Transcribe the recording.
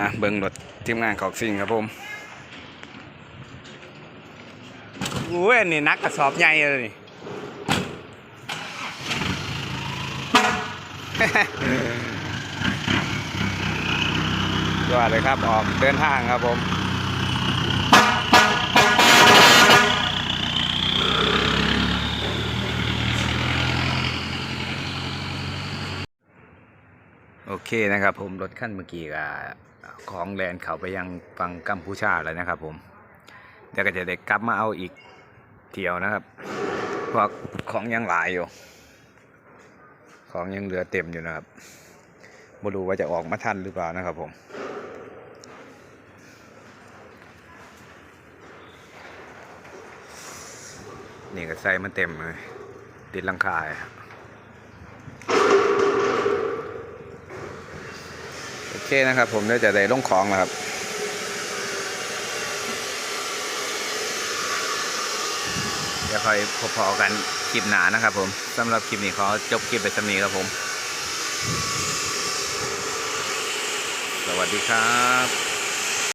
อะเบิ่งรถทีมงานของซิงครับผมโอ้ยนนี่นักกระสอบใหญ่เลยนี่ยอดเลยครับออกเดินทางครับผมโอเคนะครับผมรถขั้นเมื่อกี้ก็ ของแลนเขาไปยังฟังกัมพูชาแล้วนะครับ ผมเดี๋ยวก็จะได้กลับมาเอาอีกเที่ยวนะครับเพราะของยังหลายอยู่ ของยังเหลือเต็มอยู่นะครับไม่รู้ว่าจะออกมาทันหรือเปล่านะครับผมนี่ก็ใส่มันเต็มเลยติดลังคาอะ อเคนะครับ ผมเดี๋ยวจะได้ลงของแล้วครับเดี๋ยวค่อยพอๆกันคลิปหนานะครับผมสำหรับคลิปนี้ขอจบคลิปไปสำนี้ครับผม สวัสดีครับ